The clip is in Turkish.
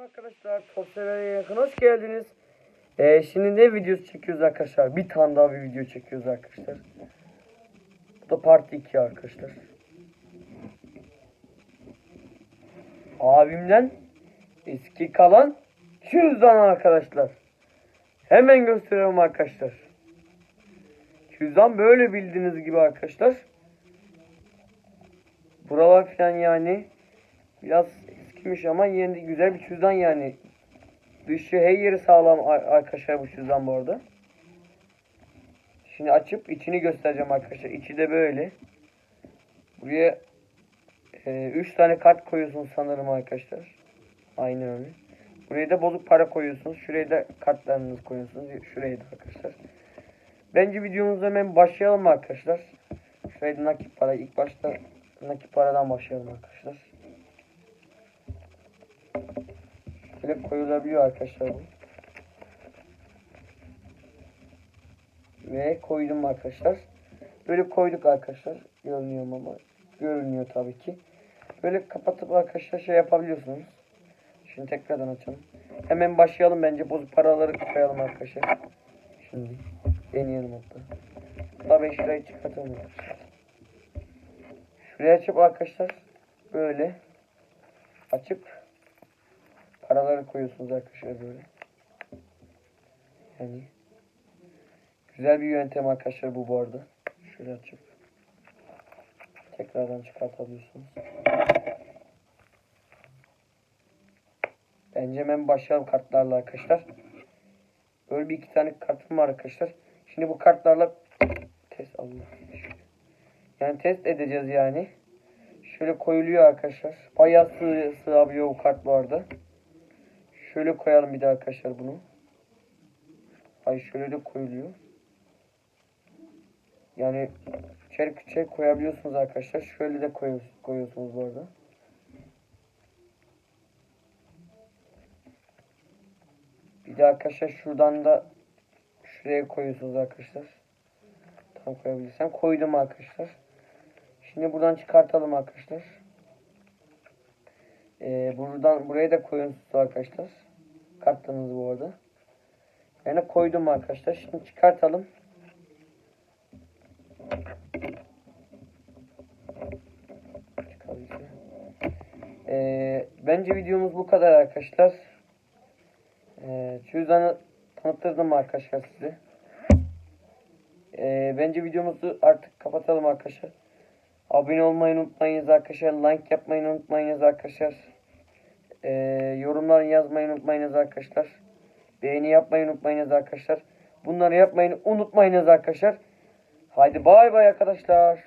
Merhaba arkadaşlar, Topsever'e yakın hoş geldiniz. Ee, şimdi ne videosu çekiyoruz arkadaşlar? Bir tane daha bir video çekiyoruz arkadaşlar. Bu da part 2 arkadaşlar. Abimden eski kalan cüzdan arkadaşlar. Hemen gösteriyorum arkadaşlar. Cüzdan böyle bildiğiniz gibi arkadaşlar. Buralar falan yani biraz eskimiş ama yeni güzel bir cüzdan yani. Dışı her yeri sağlam ar- arkadaşlar bu cüzdan bu arada. Şimdi açıp içini göstereceğim arkadaşlar. İçi de böyle. Buraya 3 tane kart koyuyorsunuz sanırım arkadaşlar. Aynen öyle. Buraya da bozuk para koyuyorsunuz. Şuraya da kartlarınızı koyuyorsunuz. Şuraya da arkadaşlar. Bence videomuzda hemen başlayalım arkadaşlar. Şuraya nakit para. İlk başta nakit paradan başlayalım arkadaşlar. Şöyle koyulabiliyor arkadaşlar bu. Ve koydum arkadaşlar. Böyle koyduk arkadaşlar. Görünüyor ama görünüyor tabii ki. Böyle kapatıp arkadaşlar şey yapabiliyorsunuz. Şimdi tekrardan açalım. Hemen başlayalım bence. Bozuk paraları koyalım arkadaşlar. Şimdi deneyelim hatta. Hatta ben şurayı çıkartalım arkadaşlar. Şuraya açıp arkadaşlar böyle açıp paraları koyuyorsunuz arkadaşlar böyle. Yani güzel bir yöntem arkadaşlar bu bu arada. Şöyle açıp tekrardan çıkartabiliyorsunuz. Bence hemen başlayalım kartlarla arkadaşlar. Böyle bir iki tane kartım var arkadaşlar. Şimdi bu kartlarla test Allah. Yani test edeceğiz yani. Şöyle koyuluyor arkadaşlar. Bayağı sığ, sığabiliyor bu kart bu arada. Şöyle koyalım bir de arkadaşlar bunu. Ay şöyle de koyuluyor. Yani içeri küçük koyabiliyorsunuz arkadaşlar. Şöyle de koyuyorsunuz bu arada. Bir de arkadaşlar şuradan da şuraya koyuyorsunuz arkadaşlar. Tam koyabilirsem. Koydum arkadaşlar. Şimdi buradan çıkartalım arkadaşlar. Ee, buradan buraya da koyuyorsunuz arkadaşlar. Kartlarınızı bu arada. Yani koydum arkadaşlar. Şimdi çıkartalım. Ee, bence videomuz bu kadar arkadaşlar. Ee, cüzdanı tanıttırdım arkadaşlar size. Ee, bence videomuzu artık kapatalım arkadaşlar. Abone olmayı unutmayınız arkadaşlar. Like yapmayı unutmayınız arkadaşlar. Ee, yorumlar yazmayı unutmayınız arkadaşlar. Beğeni yapmayı unutmayınız arkadaşlar. Bunları yapmayı unutmayınız arkadaşlar. Haydi bay bay arkadaşlar.